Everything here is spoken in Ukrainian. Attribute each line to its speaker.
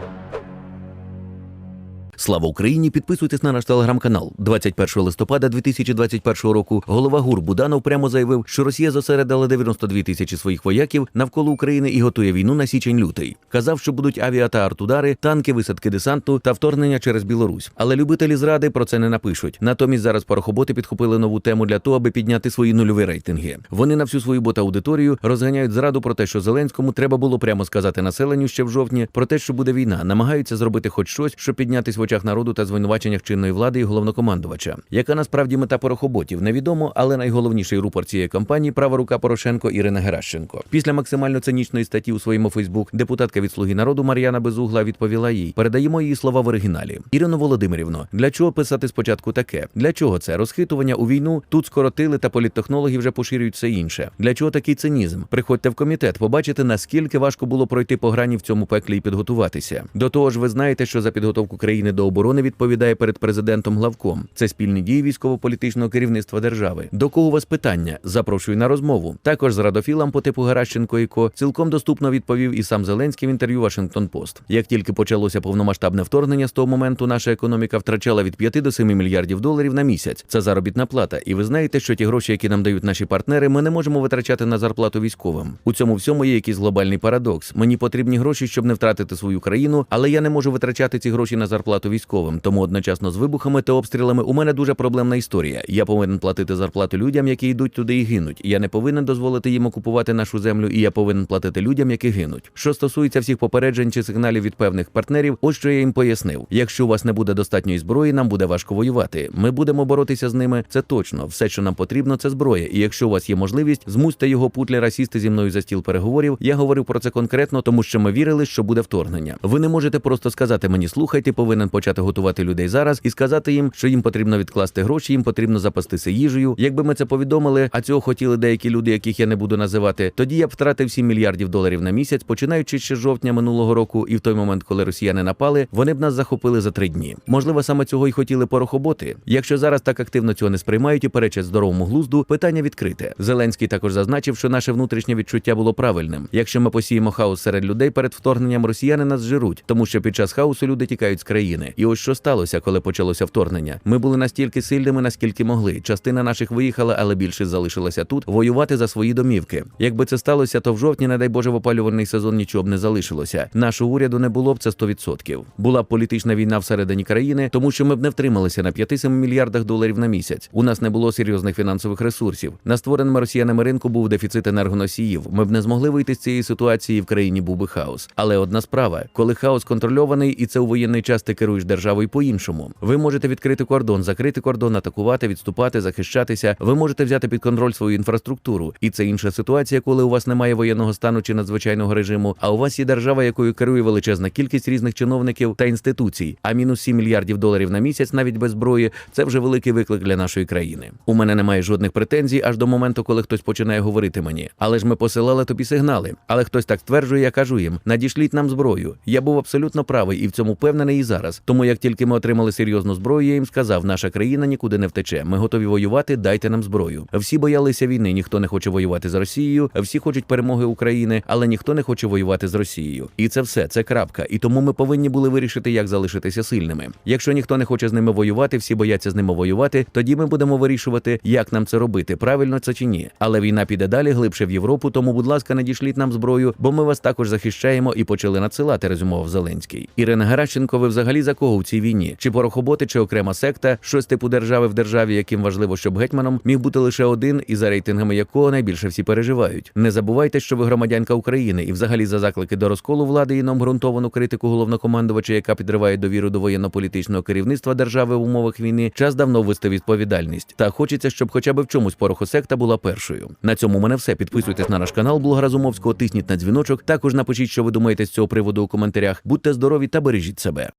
Speaker 1: Thank you. Слава Україні! Підписуйтесь на наш телеграм-канал. 21 листопада 2021 року голова ГУР Буданов прямо заявив, що Росія зосередила 92 тисячі своїх вояків навколо України і готує війну на січень-лютий. Казав, що будуть авіа та артудари, танки, висадки десанту та вторгнення через Білорусь. Але любителі зради про це не напишуть. Натомість зараз порохоботи підхопили нову тему для того, аби підняти свої нульові рейтинги. Вони на всю свою бота аудиторію розганяють зраду про те, що Зеленському треба було прямо сказати населенню ще в жовтні про те, що буде війна, намагаються зробити хоч щось, щоб піднятись в очах народу та звинуваченнях чинної влади і головнокомандувача. Яка насправді мета порохоботів, невідомо, але найголовніший рупор цієї кампанії права рука Порошенко Ірина Геращенко. Після максимально цинічної статті у своєму Фейсбук депутатка від слуги народу Мар'яна Безугла відповіла їй. Передаємо її слова в оригіналі. Ірино Володимирівно, для чого писати спочатку таке? Для чого це розхитування у війну? Тут скоротили та політтехнологи вже поширюють все інше. Для чого такий цинізм? Приходьте в комітет, побачите, наскільки важко було пройти по грані в цьому пеклі і підготуватися. До того ж, ви знаєте, що за підготовку країни до оборони відповідає перед президентом главком. Це спільні дії військово-політичного керівництва держави. До кого у вас питання? Запрошую на розмову. Також з радофілам по типу Геращенко і Ко цілком доступно відповів і сам Зеленський в інтерв'ю Вашингтон Пост. Як тільки почалося повномасштабне вторгнення, з того моменту наша економіка втрачала від 5 до 7 мільярдів доларів на місяць. Це заробітна плата. І ви знаєте, що ті гроші, які нам дають наші партнери, ми не можемо витрачати на зарплату військовим. У цьому всьому є якийсь глобальний парадокс. Мені потрібні гроші, щоб не втратити свою країну, але я не можу витрачати ці гроші на зарплату військовим. Тому одночасно з вибухами та обстрілами у мене дуже проблемна історія. Я повинен платити зарплату людям, які йдуть туди і гинуть. Я не повинен дозволити їм окупувати нашу землю, і я повинен платити людям, які гинуть. Що стосується всіх попереджень чи сигналів від певних партнерів, ось що я їм пояснив: якщо у вас не буде достатньої зброї, нам буде важко воювати. Ми будемо боротися з ними. Це точно. Все, що нам потрібно, це зброя. І якщо у вас є можливість, змусьте його путлера сісти зі мною за стіл переговорів. Я говорив про це конкретно, тому що ми вірили, що буде вторгнення. Ви не можете просто сказати мені, слухай, ти повинен почати готувати людей зараз і сказати їм, що їм потрібно відкласти гроші, їм потрібно запастися їжею. Якби ми це повідомили, а цього хотіли деякі люди, яких я не буду називати, тоді я б втратив 7 мільярдів доларів на місяць, починаючи ще з жовтня минулого року, і в той момент, коли росіяни напали, вони б нас захопили за три дні. Можливо, саме цього й хотіли порохоботи. Якщо зараз так активно цього не сприймають і перечать здоровому глузду, питання відкрите. Зеленський також зазначив, що наше внутрішнє відчуття було правильним. Якщо ми посіємо хаос серед людей перед вторгненням, росіяни нас зжируть, тому що під час хаосу люди тікають з країни. І ось що сталося, коли почалося вторгнення. Ми були настільки сильними, наскільки могли. Частина наших виїхала, але більшість залишилася тут воювати за свої домівки. Якби це сталося, то в жовтні, не дай Боже, в опалювальний сезон нічого б не залишилося. Нашого уряду не було б це 100%. Була б політична війна всередині країни, тому що ми б не втрималися на 5-7 мільярдах доларів на місяць. У нас не було серйозних фінансових ресурсів. На створеному росіянами ринку був дефіцит енергоносіїв. Ми б не змогли вийти з цієї ситуації. і В країні був би хаос. Але одна справа, коли хаос контрольований, і це у воєнний час ти керуєш державою по-іншому. Ви можете відкрити кордон, закрити кордон, атакувати, відступати, захищатися. Ви можете взяти під контроль свою інфраструктуру. І це інша ситуація, коли у вас немає воєнного стану чи надзвичайного режиму. А у вас є держава, якою керує величезна кількість різних чиновників та інституцій. А мінус 7 мільярдів доларів на місяць, навіть без зброї, це вже великий виклик для нашої країни. У мене немає жодних претензій аж до моменту, коли хтось починає говорити мені. Але ж ми посилали тобі сигнали. Але хтось так стверджує, я кажу їм: надішліть нам зброю. Я був абсолютно правий і в цьому впевнений і зараз. Тому як тільки ми отримали серйозну зброю, я їм сказав, наша країна нікуди не втече. Ми готові воювати, дайте нам зброю. Всі боялися війни, ніхто не хоче воювати з Росією, всі хочуть перемоги України, але ніхто не хоче воювати з Росією. І це все, це крапка. І тому ми повинні були вирішити, як залишитися сильними. Якщо ніхто не хоче з ними воювати, всі бояться з ними воювати, тоді ми будемо вирішувати, як нам це робити, правильно це чи ні. Але війна піде далі глибше в Європу, тому, будь ласка, надішліть нам зброю, бо ми вас також захищаємо і почали надсилати, резюмував Зеленський. Ірина Геращенко, ви взагалі за кого в цій війні? Чи порохоботи, чи окрема секта, щось типу держави в державі, яким важливо, щоб гетьманом міг бути лише один, і за рейтингами якого найбільше всі переживають. Не забувайте, що ви громадянка України, і взагалі за заклики до розколу влади і нам ґрунтовану критику головнокомандувача, яка підриває довіру до воєнно-політичного керівництва держави в умовах війни, час давно ввести відповідальність. Та хочеться, щоб хоча б в чомусь порохосекта була першою. На цьому мене все. Підписуйтесь на наш канал Блог Разумовського, тисніть на дзвіночок. Також напишіть, що ви думаєте з цього приводу у коментарях. Будьте здорові та бережіть себе.